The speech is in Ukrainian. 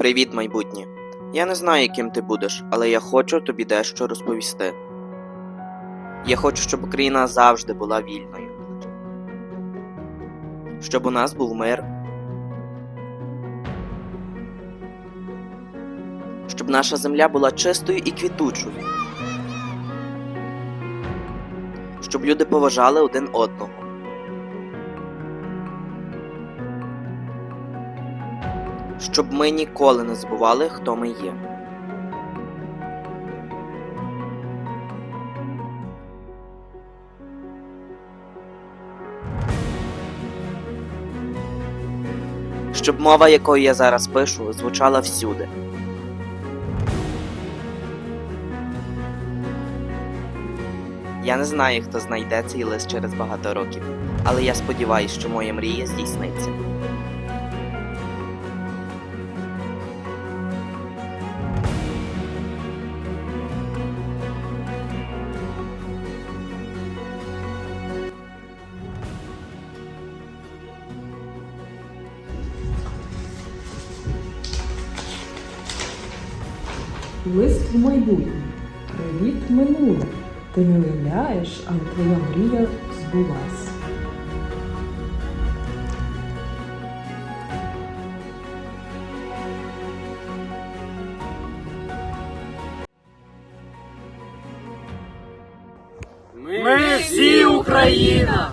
Привіт, майбутнє. Я не знаю, яким ти будеш, але я хочу тобі дещо розповісти. Я хочу, щоб Україна завжди була вільною. Щоб у нас був мир. Щоб наша земля була чистою і квітучою. Щоб люди поважали один одного. Щоб ми ніколи не забували, хто ми є. Щоб мова, якою я зараз пишу, звучала всюди. Я не знаю, хто знайде цей лист через багато років, але я сподіваюся, що моя мрія здійсниться. Лист в майбутнє. Привіт минуле. Ти не уявляєш, але твоя мрія збулась. Ми всі Україна!